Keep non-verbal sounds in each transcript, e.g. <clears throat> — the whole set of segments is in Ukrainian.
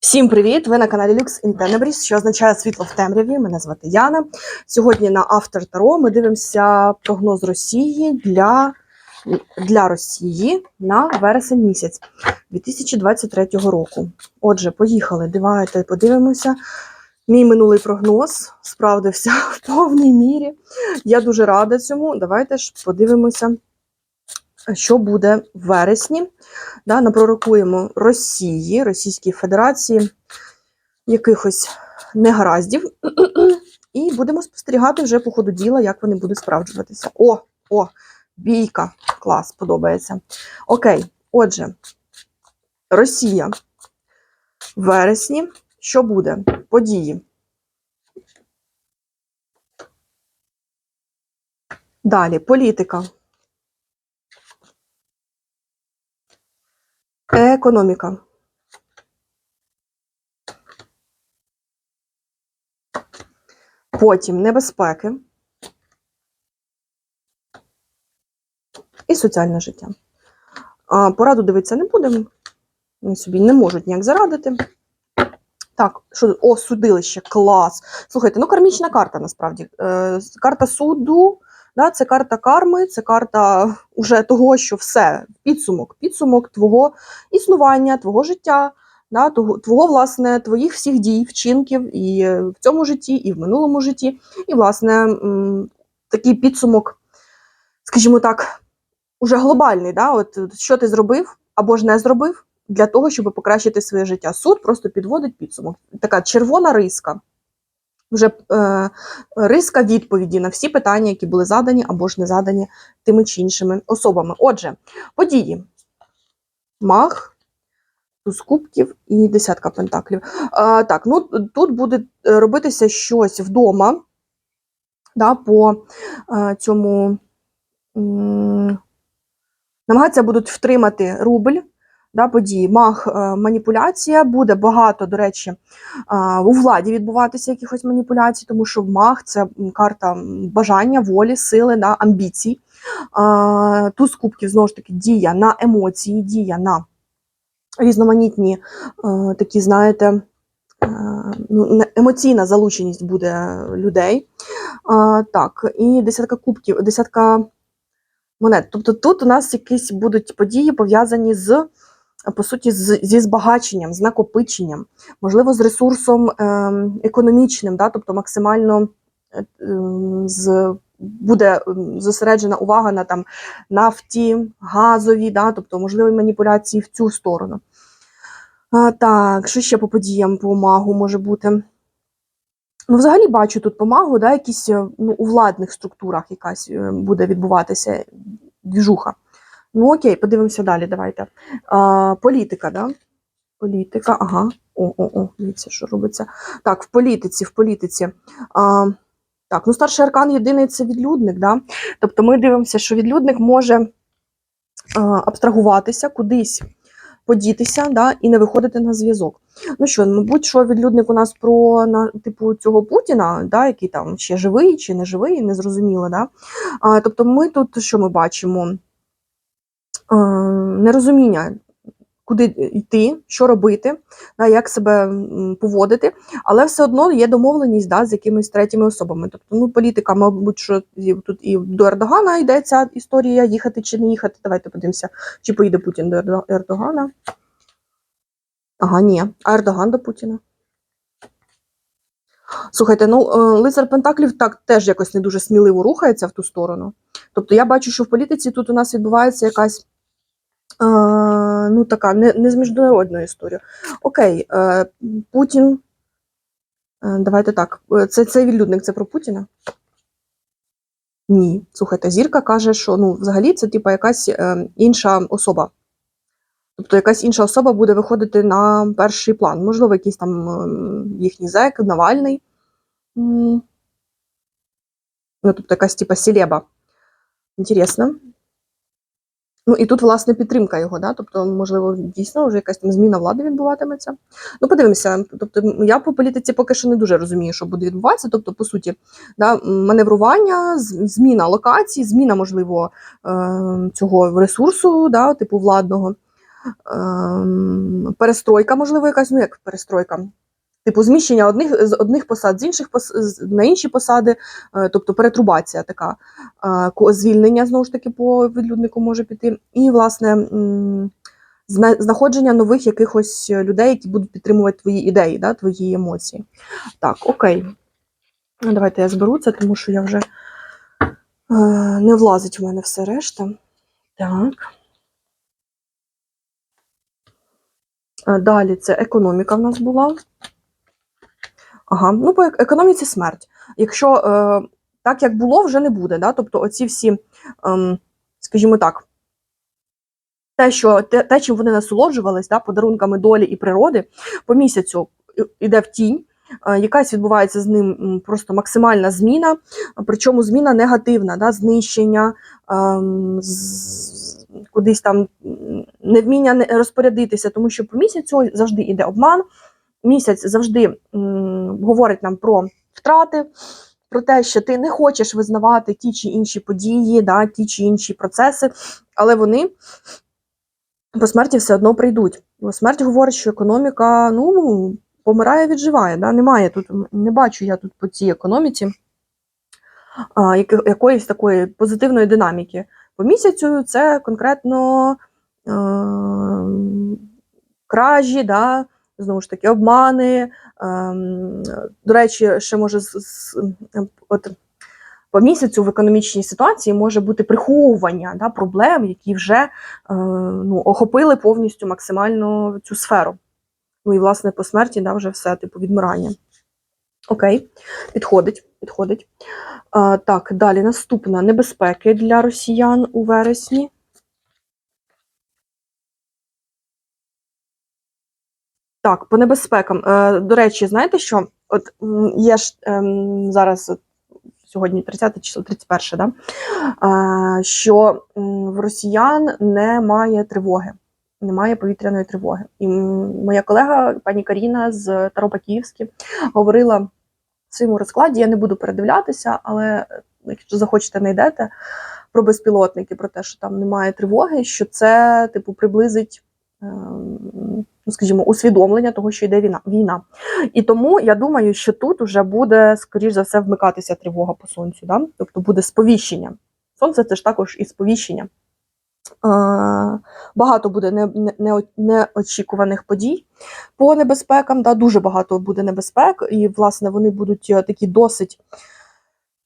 Всім привіт! Ви на каналі Lux in Tenebris, що означає світло в темряві. Мене звати Яна. Сьогодні на Автор Таро ми дивимося прогноз Росії для, для Росії на вересень місяць 2023 року. Отже, поїхали. Давайте подивимося. Мій минулий прогноз справдився <laughs> в повній мірі. Я дуже рада цьому. Давайте ж подивимося, що буде в вересні. Да, напророкуємо Росії, Російській Федерації якихось негараздів. <clears throat> І будемо спостерігати вже по ходу діла, як вони будуть справджуватися. О, о, бійка. Клас, подобається. Окей, отже, Росія в вересні. Що буде? Події. Далі політика. Економіка. Потім небезпеки і соціальне життя. А, Пораду дивитися не будемо. Вони собі не можуть ніяк зарадити. Так, що о, судилище, клас. Слухайте, ну кармічна карта насправді. Е, карта суду, да, це карта карми, це карта уже того, що все, підсумок, підсумок твого існування, твого життя, да, того, твого, власне, твоїх всіх дій, вчинків і в цьому житті, і в минулому житті. І, власне, такий підсумок, скажімо так, уже глобальний. Да, от, що ти зробив або ж не зробив для того, щоб покращити своє життя. Суд просто підводить підсумок. Така червона риска. Вже е, риска відповіді на всі питання, які були задані або ж не задані тими чи іншими особами. Отже, події. Маг, туз кубків і десятка пентаклів. Е, так, ну тут буде робитися щось вдома, да, по е, цьому намагатися будуть втримати рубль. Да, події, маг, е, маніпуляція, буде багато, до речі, е, у владі відбуватися якихось маніпуляцій, тому що маг це карта бажання, волі, сили, да, амбіцій. Е, Туз кубків, знову ж таки, дія на емоції, дія на різноманітні такі, знаєте, ну, емоційна залученість буде людей. Так, і десятка кубків, десятка монет. Тобто тут у нас якісь будуть події пов'язані з, по суті, зі збагаченням, з накопиченням, можливо, з ресурсом ем, економічним, да? тобто максимально е, ем, з, буде ем, зосереджена увага на там, нафті, газові, да? тобто можливі маніпуляції в цю сторону. А, так, що ще по подіям по магу може бути? Ну, взагалі бачу тут помагу, да, якісь е, ну, у владних структурах якась е, буде відбуватися двіжуха. Ну, окей, подивимося далі. Давайте. А, політика, да? Політика, ага. О, о, о, дивіться, що робиться. Так, в політиці, в політиці. А, так, ну старший аркан єдиний це відлюдник, да? Тобто ми дивимося, що відлюдник може а, абстрагуватися кудись. Подітися да, і не виходити на зв'язок. Ну що, мабуть, що відлюдник у нас про на, типу цього Путіна, да, який там ще живий чи не живий, не зрозуміло. Да? А, тобто, ми тут що ми бачимо? А, нерозуміння, куди йти, що робити, да, як себе поводити, але все одно є домовленість да, з якимись третіми особами. Тобто, ну, політика, мабуть, що тут і до Ердогана йде ця історія, їхати чи не їхати. Давайте подивимося, чи поїде Путін до Ердогана. Ага, ні. А Ердоган до Путіна. Слухайте, ну е, лицар Пентаклів так теж якось не дуже сміливо рухається в ту сторону. Тобто я бачу, що в політиці тут у нас відбувається якась е, ну така не, не з міжнародною історією. Окей, е, Путін. Е, давайте так. е, Це відлюдник це про Путіна? Ні. Слухайте, зірка каже, що ну, взагалі це типа якась інша особа. Тобто якась інша особа буде виходити на перший план. Можливо, якийсь там їхній зек, Навальний. Ну, тобто якась типа селеба. Інтересно. Ну і тут, власне, підтримка його, да? тобто, можливо, дійсно вже якась там зміна влади відбуватиметься. Ну, подивимося. Тобто, я по політиці поки що не дуже розумію, що буде відбуватися. Тобто, по суті, да, маневрування, зміна локацій, зміна, можливо, е, цього ресурсу, да, типу владного. ем, перестройка, можливо, якась, ну як перестройка. Типу зміщення одних з одних посад з інших на інші посади, е, тобто перетрубація така, е, звільнення знову ж таки по відлюднику може піти. І, власне, знаходження нових якихось людей, які будуть підтримувати твої ідеї, да, твої емоції. Так, окей. Ну, Давайте я зберу це, тому що я вже е, не влазить в мене все решта. Так. Далі це економіка в нас була. Ага, ну по економіці смерть. Якщо е, так, як було, вже не буде. Да? Тобто, оці всі, ем, скажімо так, те, що те, те, чим вони насолоджувались, да, подарунками долі і природи, по місяцю іде в тінь. е, Якась відбувається з ним просто максимальна зміна, причому зміна негативна, да, знищення, ем, з- кудись там невміння не- розпорядитися, тому що по місяцю завжди йде обман. Місяць завжди говорить нам про втрати, про те, що ти не хочеш визнавати ті чи інші події, да, ті чи інші процеси, але вони по смерті все одно прийдуть. Бо смерть говорить, що економіка ну, помирає, відживає. Да? Немає тут, не бачу я тут по цій економіці а, якоїсь такої позитивної динаміки. По місяцю це конкретно е, кражі, да? Знову ж таки, обмани. Ем, до речі, ще може з, от, по місяцю в економічній ситуації може бути приховування да, проблем, які вже е, ну, охопили повністю максимально цю сферу. Ну і, власне, по смерті да, вже все, типу, відмирання. Окей, підходить, підходить. А, так, далі наступна небезпеки для росіян у вересні. Так, по небезпекам. Е, до речі, знаєте що? От є ж ем, зараз от, сьогодні 30 число, 31, да? е, що в росіян немає тривоги, немає повітряної тривоги. І моя колега, пані Каріна з Таро Київське, говорила в своєму розкладі. Я не буду передивлятися, але е, якщо захочете, знайдете про безпілотники, про те, що там немає тривоги, що це типу приблизить. ем, Ну, скажімо, усвідомлення того, що йде війна. війна. І тому я думаю, що тут вже буде, скоріш за все, вмикатися тривога по сонцю. Да? Тобто буде сповіщення. Сонце це ж також і сповіщення. Багато буде не, не, не- неочікуваних подій по небезпекам. Да? Дуже багато буде небезпек, і, власне, вони будуть е, такі досить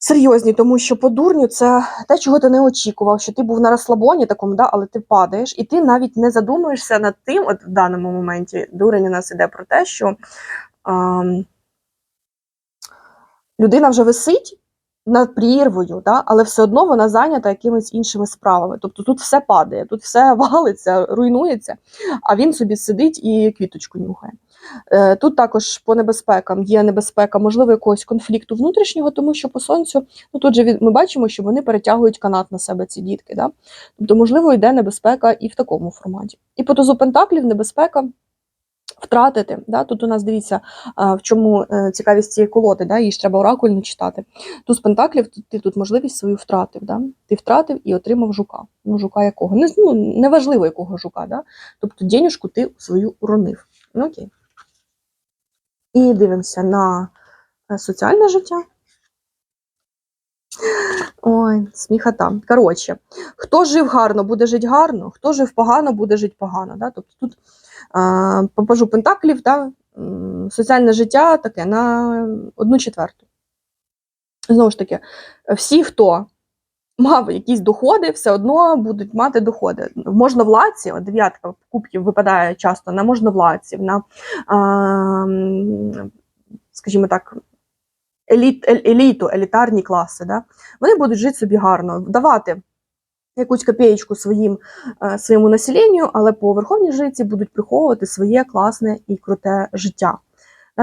серйозні, тому що по дурню це те, чого ти не очікував, що ти був на розслабоні такому, да, але ти падаєш, і ти навіть не задумуєшся над тим, от в даному моменті дурень у нас іде про те, що ем, людина вже висить над прірвою, да, але все одно вона зайнята якимись іншими справами. Тобто тут все падає, тут все <laughs> валиться, руйнується, а він собі сидить і квіточку нюхає. Е, Тут також по небезпекам є небезпека, можливо, якогось конфлікту внутрішнього, тому що по сонцю, ну тут же ми бачимо, що вони перетягують канат на себе ці дітки. Да? Тобто, можливо, йде небезпека і в такому форматі. І по тузу пентаклів небезпека втратити. Да? Тут у нас дивіться, в чому е, цікавість цієї колоди, да? її ж треба оракульно читати. Туз пентаклів, ти, тут можливість свою втратив. Да? Ти втратив і отримав жука. Ну, жука якого? Не, ну, неважливо, якого жука. Да? Тобто денюжку ти свою уронив. Ну, окей. І дивимося на е, соціальне життя. Ой, сміхота. Коротше, хто жив гарно, буде жити гарно, хто жив погано, буде жити погано. Да? Тобто тут а, попажу пентаклів, да? соціальне життя таке на одну четверту. Знову ж таки, всі, хто мав якісь доходи, все одно будуть мати доходи. Можновладці, от дев'ятка кубків випадає часто на можновладців, на, м, скажімо так, еліт, еліту, елітарні класи. Да? Вони будуть жити собі гарно, давати якусь копієчку своїм, е, своєму населенню, але по верховній жриці будуть приховувати своє класне і круте життя.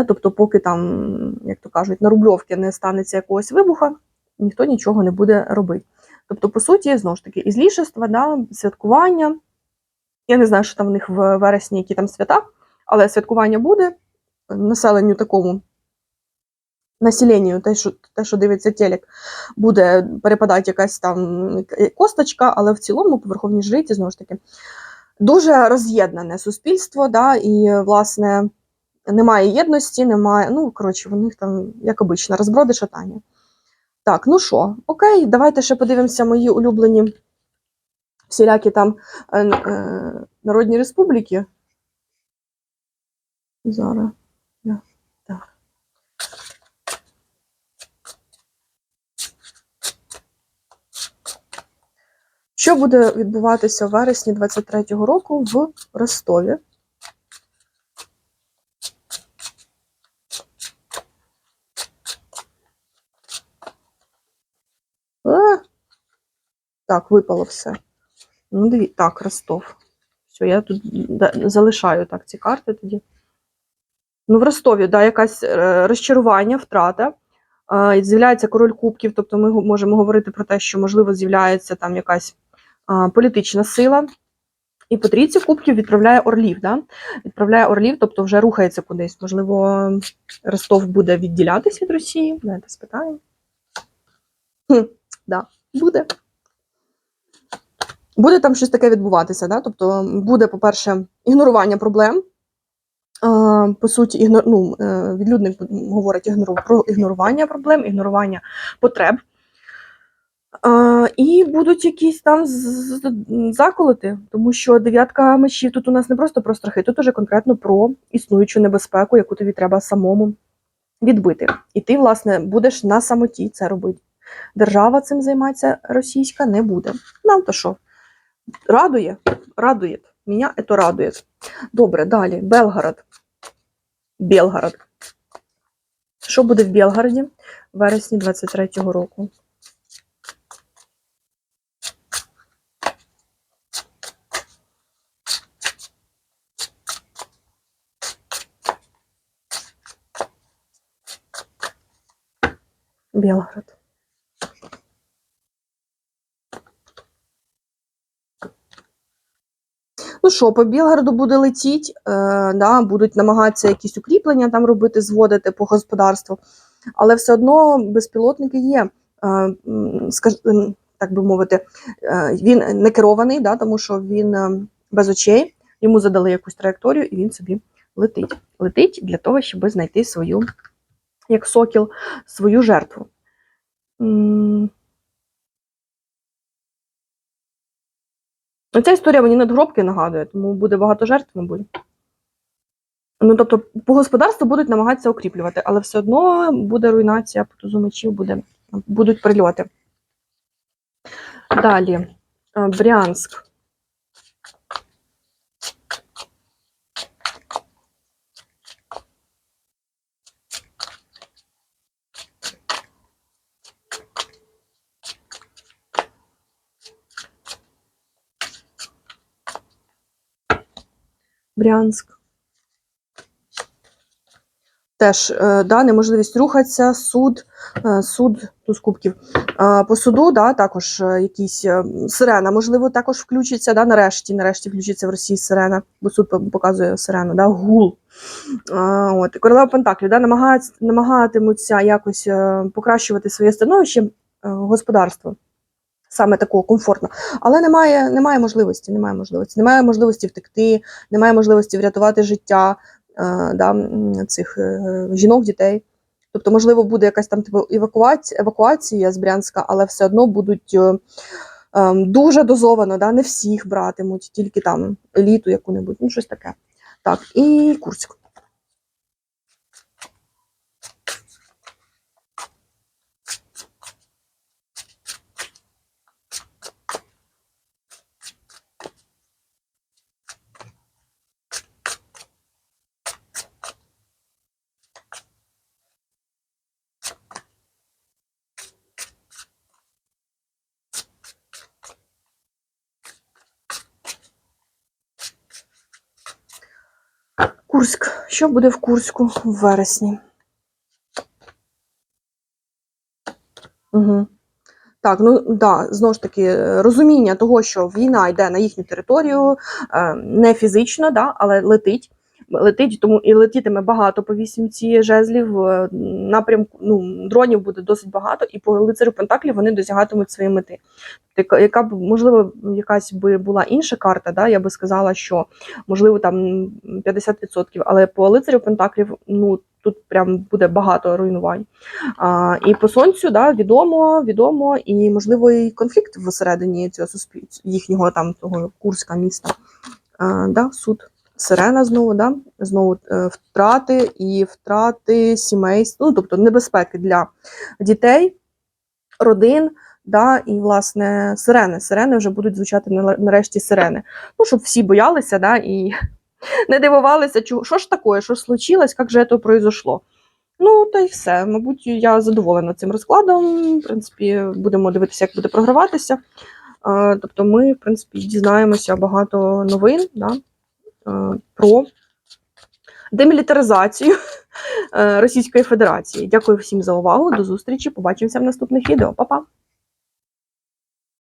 Тобто, поки там, як то кажуть, на Рубльовці не станеться якогось вибуха, ніхто нічого не буде робити. Тобто, по суті, знову ж таки, ізлішества, да, святкування. Я не знаю, що там в них в вересні, які там свята, але святкування буде населенню такому населенню, те, що, те, що дивиться телек, буде перепадати якась там косточка, але в цілому по верховній жриці, знову ж таки, дуже роз'єднане суспільство, да, і, власне, немає єдності, немає. Ну, коротше, в них там, як обично, розброди шатання. Так, ну що, окей, давайте ще подивимося мої улюблені всілякі там е, е, народні республіки. Зараз. Що буде відбуватися в вересні 23-го року в Ростові? Е, Так, випало все. Ну, диві... Так, Ростов. Все, я тут залишаю так ці карти тоді. Ну, в Ростові, да, якась е, розчарування, втрата. З'являється король кубків, тобто ми можемо говорити про те, що, можливо, з'являється там якась політична сила. І по кубків відправляє орлів. Да? Відправляє орлів, тобто вже рухається кудись. Можливо, Ростов буде відділятися від Росії. Давайте спитаємо. Да, буде. Буде там щось таке відбуватися. Да? Тобто буде, по-перше, ігнорування проблем. По суті, ігнор... ну, е, відлюдник говорить ігнору... про ігнорування проблем, ігнорування потреб. І будуть якісь там заколоти, тому що дев'ятка мечів тут у нас не просто про страхи, тут уже конкретно про існуючу небезпеку, яку тобі треба самому відбити. І ти, власне, будеш на самоті це робити. Держава цим займатися російська не буде. Нам то що? Радує? Радує. Мене це радує. Добре, далі. Белгород. Белгород. Що буде в Белгороді в вересні 23-го року? Белгород. Ну що, по Білгороду буде летіть, е, да, будуть намагатися якісь укріплення там робити, зводити по господарству, але все одно безпілотники є. Е, скаж, м, так би мовити, е, він не керований, да, тому що він е, без очей, йому задали якусь траєкторію, і він собі летить. Летить для того, щоб знайти свою, як сокіл, свою жертву. Ця історія мені надгробки нагадує, тому буде багато жертв, мабуть. Ну, тобто, по господарству будуть намагатися укріплювати, але все одно буде руйнація по мечів, буде, будуть прильоти. Далі. Е, Брянськ. Брянськ. Теж е, да, неможливість рухатися, суд, е, суд туз кубків. Е, По суду да, також якісь сирена, можливо, також включиться. Да, нарешті, нарешті включиться в Росії сирена, бо суд показує сирену, да, гул. От. Королева Пентаклів да, намагатимуться якось покращувати своє становище господарство. Саме такого комфортно, але немає, немає можливості, немає можливості, немає можливості втекти, немає можливості врятувати життя е, да, цих е, жінок, дітей. Тобто, можливо, буде якась там типу евакуація, евакуація з Брянська, але все одно будуть е, е, дуже дозовано, да, не всіх братимуть, тільки там еліту яку-небудь, ну щось таке. Так, і Курськ. Курськ. Що буде в Курську в вересні? Угу. Так, ну да, знову ж таки, е, розуміння того, що війна йде на їхню територію, е, не фізично, да, але летить. Летить, тому і летітиме багато по вісімці жезлів. е, Напрямку ну, дронів буде досить багато, і по лицарю Пентаклів вони досягатимуть своєї мети. Яка б можливо якась би була інша карта, да, я би сказала, що можливо там 50%, але по лицарю Пентаклів ну тут прям буде багато руйнувань. А, і по сонцю да, відомо, відомо, і можливо і конфлікт всередині цього суспільства, їхнього там того Курська міста. А, да, суд. Сирена знову, да? знову е, втрати і втрати сімей, ну, тобто небезпеки для дітей, родин, да? і, власне, сирени. Сирени вже будуть звучати нарешті сирени. Ну, щоб всі боялися, да? і <laughs> не дивувалися, що ж таке, що ж случилось, як же це произошло. Ну, та й все. Мабуть, я задоволена цим розкладом. В принципі, будемо дивитися, як буде програватися. Е, Тобто, ми, в принципі, дізнаємося багато новин да, про демілітаризацію е, Російської Федерації. Дякую всім за увагу. До зустрічі. Побачимося в наступних відео. Па-па!